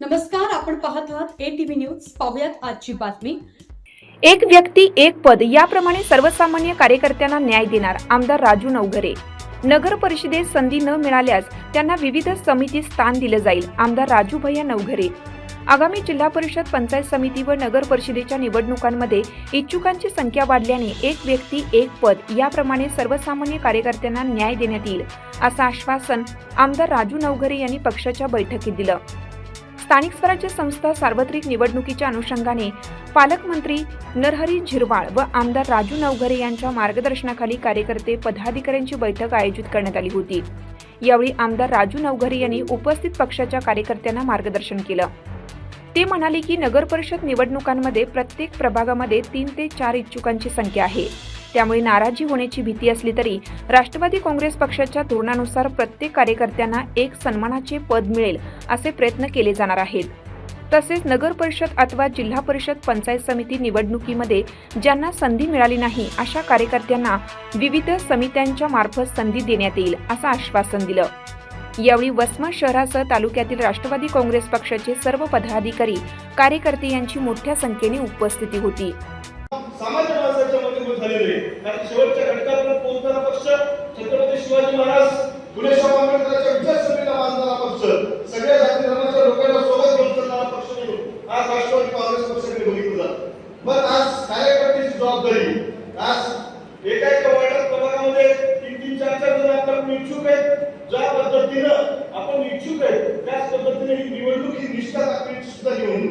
नमस्कार आपण पाहत आहात ए टीव्ही न्यूज पाहुयात आजची बातमी. एक व्यक्ती एक पद याप्रमाणे सर्वसामान्य कार्यकर्त्यांना न्याय देणार आमदार राजू नवघरे. नगर परिषदेत संधी न मिळाल्यास त्यांना विविध समितीत स्थान दिलं जाईल आमदार राजू भैया नवघरे. आगामी जिल्हा परिषद पंचायत समिती व नगर परिषदेच्या निवडणुकांमध्ये इच्छुकांची संख्या वाढल्याने एक व्यक्ती एक पद याप्रमाणे सर्वसामान्य कार्यकर्त्यांना न्याय देण्यात येईल असं आश्वासन आमदार राजू नवघरे यांनी पक्षाच्या बैठकीत दिलं. स्थानिक स्वराज्य संस्था सार्वत्रिक निवडणुकीच्या अनुषंगाने पालकमंत्री नरहरी झिरवाळ व आमदार राजू नवघरे यांच्या मार्गदर्शनाखाली कार्यकर्ते पदाधिकाऱ्यांची बैठक आयोजित करण्यात आली होती. यावेळी आमदार राजू नवघरे यांनी उपस्थित पक्षाच्या कार्यकर्त्यांना मार्गदर्शन केलं. ते म्हणाले की नगर परिषद निवडणुकांमध्ये प्रत्येक प्रभागामध्ये तीन ते चार इच्छुकांची संख्या आहे. त्यामुळे नाराजी होण्याची भीती असली तरी राष्ट्रवादी काँग्रेस पक्षाच्या धोरणानुसार प्रत्येक कार्यकर्त्यांना एक सन्मानाचे पद मिळेल असे प्रयत्न केले जाणार आहेत. तसेच नगर परिषद अथवा जिल्हा परिषद पंचायत समिती निवडणुकीमध्ये ज्यांना संधी मिळाली नाही अशा कार्यकर्त्यांना विविध समित्यांच्या मार्फत संधी देण्यात येईल असं आश्वासन दिलं. यावेळी वसमत शहरासह तालुक्यातील राष्ट्रवादी काँग्रेस पक्षाचे सर्व पदाधिकारी कार्यकर्ते यांची मोठ्या संख्येने उपस्थिती होती. कारण शेवटच्या घटकापर्यंत पोहोचणारा पक्ष छत्रपती शिवाजी महाराज फुले शाहू आंबेडकरांच्या विचारसरणीला बांधणारा पक्ष सगळ्या जाती धर्माच्या लोकांना सोबत घेऊन चालणारा पक्ष म्हणून आज राष्ट्रवादी काँग्रेस पक्षाकडे बघितलं जात. मग आज कार्यकर्त्याची जबाबदारी? आज एका एका वार्डात प्रभागामध्ये तीन तीन चार चार जण आपण इच्छुक आहेत. ज्या पद्धतीनं आपण इच्छुक आहेत त्याच पद्धतीने ही निवडणूक ही निष्ठा दाखवायची सुद्धा घेऊन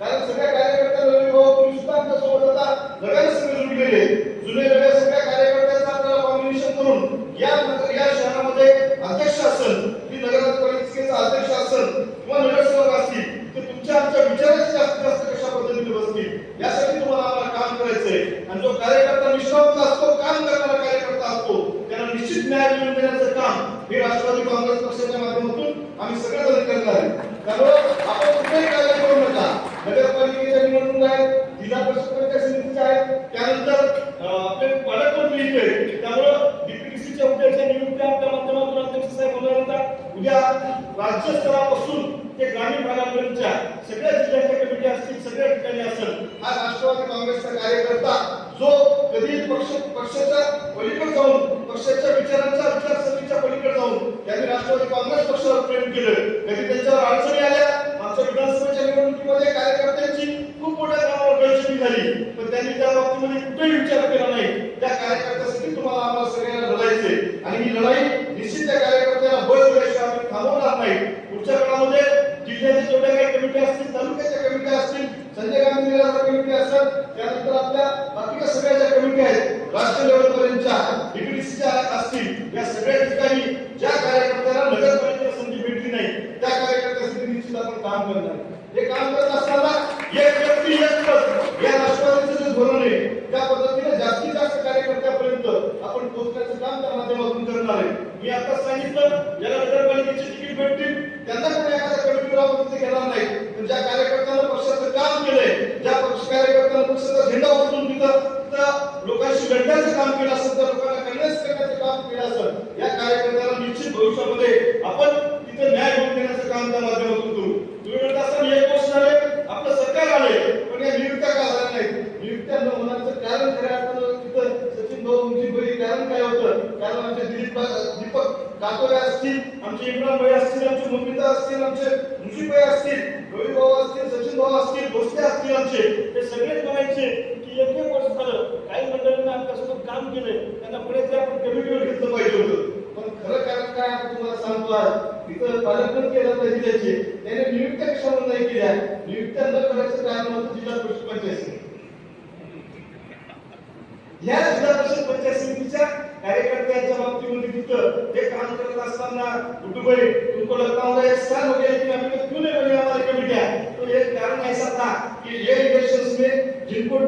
कारण सगळ्या कार्यकर्त्यांना विभाग तुम्ही सुद्धा आमच्यासोबत आता जगाने सगळे जुळलेले जुने वेगळ्या सगळ्या कार्यकर्त्यांचं आपल्याला कॉम्बिनेशन करून या नगर या शहरामध्ये अध्यक्ष असेल ती नगरपालिकेचा अध्यक्ष असेल किंवा नगरसेवक असतील ते तुमच्या आमच्या विचाराचे जास्तीत जास्त कशा पद्धतीने बसतील यासाठी तुम्हाला आम्हाला काम करायचंय आणि जो कार्यकर्ता निष्ठावंत असतो काम करणारा कार्यकर्ता असतो त्याला निश्चित न्याय मिळवून देण्याचं काम हे राष्ट्रवादी काँग्रेस पक्षाच्या माध्यमातून आम्ही सगळेजण करणार आहे. त्यामुळे आपण कुठेही काळजी करू नका. नगरपालिकेच्या निवडणूक आहेत जिल्हा परिषद समितीच्या आहेत. त्यानंतर अं, आपले पालकमंत्री इथे आहेत. त्यामुळं डीपीटीसीच्या उद्याच्या नियुक्त्या आपल्या माध्यमातून अध्यक्ष साहेब होणार होता. उद्या राज्यस्तरापासून ते ग्रामीण भागापर्यंतच्या सगळ्या जिल्ह्याच्या कमिटी असतील सगळ्या ठिकाणी असेल हा राष्ट्रवादी काँग्रेसचा कार्यकर्ता जो कधी पक्ष पक्षाच्या पलीकडे जाऊन पक्षाच्या विचार विचारसरणीच्या पलीकडे जाऊन त्यांनी राष्ट्रवादी काँग्रेस पक्षावर प्रेम केलं. कधी त्यांच्यावर अडचणी आल्या. मागच्या विधानसभेच्या निवडणुकीमध्ये कार्यकर्त्यांची खूप मोठ्या प्रमाणावर गैरसोयी झाली. पण त्यांनी त्या बाबतीमध्ये कुठेही विचार केला नाही. त्या कार्यकर्त्यासाठी तुम्हाला आम्हाला सगळ्यांना लढायचे आणि ही लढाई निश्चित त्या कार्यकर्त्यांना बळ दिल्याशिवाय आम्ही थांबवणार नाही. पुढच्या काळामध्ये जिल्ह्याच्या जेवढ्या काही कमिटी असतील तालुक्याच्या कमिटी असतील संजय गांधी निराधार कमिटी असतात त्यानंतर आपल्या बाकीच्या सगळ्या ज्या कमिटी आहेत राष्ट्रीय लेवलपर्यंतच्या डीपीडीसीच्या असतील या सगळ्या ठिकाणी ज्या कार्यकर्त्यांना नगरपालिकेला संधी भेटली नाही त्या कार्यकर्त्यांसाठी निश्चित आपण काम हे काम करत असताना एक व्यक्ती एक पद या राष्ट्रवादीचं जे धोरण आहे त्या पद्धतीने जास्तीत जास्त कार्यकर्त्यापर्यंत आपण पोहोचण्याचं काम त्या माध्यमातून करणार आहे. मी आता सांगितलं ज्याला नगरपालिकेचे तिकीट भेटतील. त्यांना पण एखाद्या कमिटीवर आपण घेणार नाही. पण ज्या कार्यकर्त्यांना पक्षाचं काम केलंय ज्या पक्ष कार्यकर्त्यांना पक्षाचा झेंडा उचलून तिथं तिथं लोकांशी लढण्याचं काम केलं असेल तर लोकांना कन्व्हिन्स करण्याचं काम केलं असेल या कार्यकर्त्यांना निश्चित भविष्यामध्ये आपण तिथे न्याय मिळवून देण्याचं काम त्या माध्यमातून करू असताना एक वर्ष झाले आपलं सरकार आले पण या नियुक्त्या का झाल्या नाहीत? नियुक्त्या न होण्याचं कारण खऱ्या अर्थानं तिथं सचिन भाऊ तुमची बरी कारण काय होतं? कारण आमचे दिलीप दीपक कातोरे असतील आमचे इम्रान भाई असतील आमचे ममिता असतील आमचे मुशीफ भाई असतील रवी भाऊ असतील सचिन भाऊ असतील भोसले असतील आमचे. हे सगळेच म्हणायचे की एक एक वर्ष झालं. काही मंडळींनी आपल्यासोबत काम केलंय. त्यांना पुढे आपण कमिटीवर घेतलं पाहिजे होतं. पण खरं कारण काय? तुम्हाला सांगतो आज. तिथं पालकमंत्री केलं पाहिजे त्याची त्याने नियुक्त कशावर नाही केल्या. नियुक्त्या न करायचं कारण होतं जिल्हा परिषद पंचायत या जिल्हा परिषद पंचायत समितीच्या कार्यकर्त्यांच्या बाबतीमध्ये तिथं ते काम करत असताना कुटुंबई तुमको लगता होगा एक साल हो गया कि अभी तक क्यों नहीं बनी हमारी कमेटियां तो एक कारण ऐसा था कि ये इलेक्शंस में जिनको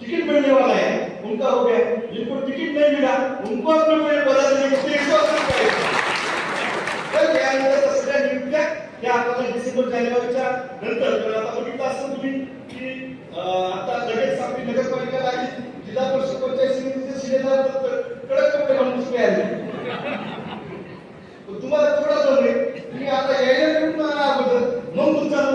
टिकट मिलने वाला है उनका हो गया? जिनको टिकट नहीं मिला उनको अपने कोई बदल देने की इच्छा होती तर त्यानंतर सगळ्या नियुक्त्या या आपल्याला डिसेंबर जानेवारीच्या नंतर. आता बघितलं असतं तुम्ही की अं, आता लगेच आपली नगरपालिका लागली जिल्हा परिषद पंचायत समितीचे शिलेदार तर कडक कपडे घालून उभे आले पण तुम्हाला थोडा जमले तुम्ही आता यायला निवडून आणा अगोदर मग तुमचं